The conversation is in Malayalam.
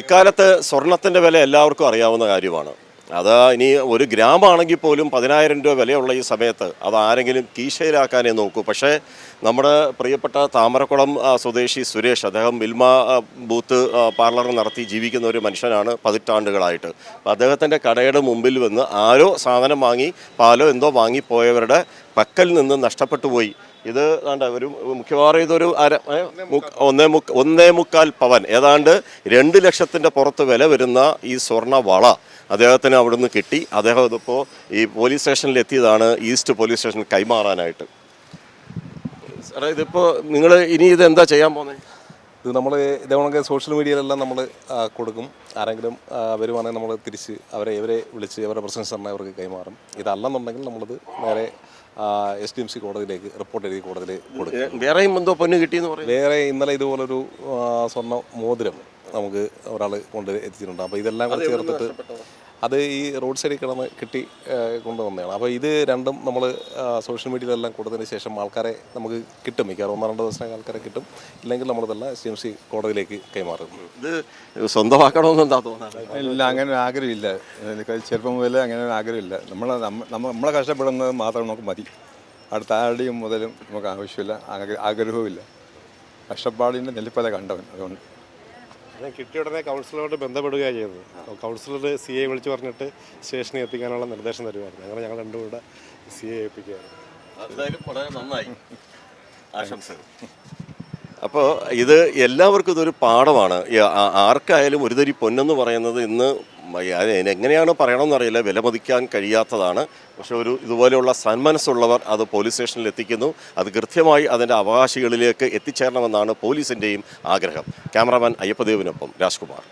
ഇക്കാലത്ത് സ്വർണത്തിന്റെ വില എല്ലാവർക്കും അറിയാവുന്ന കാര്യമാണ്. അത് ഇനി ഒരു ഗ്രാമാണെങ്കിൽ പോലും പതിനായിരം രൂപ വിലയുള്ള ഈ സമയത്ത് അത് ആരെങ്കിലും കീശയിലാക്കാനേ നോക്കൂ. പക്ഷേ നമ്മുടെ പ്രിയപ്പെട്ട താമരക്കുളം സ്വദേശി സുരേഷ് അദ്ദേഹം മിൽമ ബൂത്ത് പാർലർ നടത്തി ജീവിക്കുന്ന ഒരു മനുഷ്യനാണ് പതിറ്റാണ്ടുകളായിട്ട്. അദ്ദേഹത്തിന്റെ കടയുടെ മുമ്പിൽ വന്ന് ആരോ സാധനം വാങ്ങി പാലോ എന്തോ വാങ്ങിപ്പോയവരുടെ പക്കൽ നിന്ന് നഷ്ടപ്പെട്ടു പോയി. ഇത് വേണ്ട ഒരു മിക്കവാറും ഇതൊരു അര ഒന്നേ മുക്ക ഒന്നേ മുക്കാൽ പവൻ. ഏതാണ്ട് രണ്ട് ലക്ഷത്തിന്റെ പുറത്ത് വില വരുന്ന ഈ സ്വർണ വള അദ്ദേഹത്തിന് അവിടുന്ന് കിട്ടി. അദ്ദേഹം ഇതിപ്പോൾ ഈ പോലീസ് സ്റ്റേഷനിൽ എത്തിയതാണ്. ഈസ്റ്റ് പോലീസ് സ്റ്റേഷനിൽ കൈമാറാനായിട്ട്. സാറേ ഇതിപ്പോൾ നിങ്ങൾ ഇനി ഇത് എന്താ ചെയ്യാൻ പോകുന്നത് ഇത് നമ്മൾ ഇതേപോലെ സോഷ്യൽ മീഡിയയിലെല്ലാം നമ്മൾ കൊടുക്കും. ആരെങ്കിലും വരുവാണെങ്കിൽ നമ്മൾ തിരിച്ച് അവരെ ഇവരെ വിളിച്ച് അവരുടെ പ്രസൻസ് തന്നെ അവർക്ക് കൈമാറും. ഇതല്ലെന്നുണ്ടെങ്കിൽ നമ്മളത് നേരെ എസ് ഡി എം സി കോടതിയിലേക്ക് റിപ്പോർട്ട് എഴുതി കോടതിയിൽ കൊടുക്കും. വേറെയും എന്തോ പൊന്ന് കിട്ടിയെന്ന് പറയും. വേറെ ഇന്നലെ ഇതുപോലൊരു സ്വർണ മോതിരം നമുക്ക് ഒരാൾ കൊണ്ട് എത്തിച്ചിട്ടുണ്ട് അപ്പോൾ ഇതെല്ലാം കൂടെ ചേർത്തിട്ട് അത് ഈ റോഡ് സൈഡിൽ കിടന്ന് കിട്ടി കൊണ്ടുവന്നതാണ്. അപ്പോൾ ഇത് രണ്ടും നമ്മൾ സോഷ്യൽ മീഡിയയിലെല്ലാം കൊടുത്തതിന് ശേഷം ആൾക്കാരെ നമുക്ക് കിട്ടും. മിക്കവാറും ഒന്നോ രണ്ടോ ദിവസം ആൾക്കാരെ കിട്ടും. ഇല്ലെങ്കിൽ നമ്മളിതെല്ലാം എസ് ഡി എം സി കോടതിയിലേക്ക് കൈമാറും. ഇത് സ്വന്തമാക്കണമെന്ന് എന്താ തോന്നുന്നത്? ഇല്ല അങ്ങനെ ഒരു ആഗ്രഹമില്ല. എനിക്ക് ചെറുപ്പം മുതൽ അങ്ങനെ ഒരു ആഗ്രഹമില്ല. നമ്മൾ നമ്മൾ നമ്മളെ കഷ്ടപ്പെടുന്നത് മാത്രം നമുക്ക് മതി. അടുത്ത ആരുടെയും മുതലും നമുക്ക് ആവശ്യമില്ല. ആഗ്രഹവും ആഗ്രഹവുമില്ല. കഷ്ടപ്പാടിന്റെ നെല്ലിപ്പല കണ്ടവൻ. അതുകൊണ്ട് ഞാൻ കിട്ടിയ ഉടനെ കൗൺസിലറോട് ബന്ധപ്പെടുകയാണ് അപ്പോൾ കൗൺസിലർ സി എ വിളിച്ച് പറഞ്ഞിട്ട് സ്റ്റേഷനിൽ എത്തിക്കാനുള്ള നിർദ്ദേശം തരുമായിരുന്നു. അങ്ങനെ ഞങ്ങൾ രണ്ടും കൂടെ സി എ ഏൽപ്പിക്കുകയായിരുന്നു. വളരെ നന്നായി. ആശംസകൾ. അപ്പോൾ ഇത് എല്ലാവർക്കും ഇതൊരു പാഠമാണ്. ആർക്കായാലും ഒരു തരി പൊന്നെന്ന് പറയുന്നത് ഇന്ന് എങ്ങനെയാണ് പറയണമെന്ന് പറയണമെന്നറിയില്ല വിലമതിക്കാൻ കഴിയാത്തതാണ്. പക്ഷേ ഒരു ഇതുപോലെയുള്ള സന്മനസ്സുള്ളവർ അത് പോലീസ് സ്റ്റേഷനിൽ എത്തിക്കുന്നു. അത് കൃത്യമായി അതിന്റെ അവകാശികളിലേക്ക് എത്തിച്ചേരണമെന്നാണ് പോലീസിന്റെയും ആഗ്രഹം. ക്യാമറാമാൻ അയ്യപ്പദേവിനൊപ്പം രാജ്കുമാർ.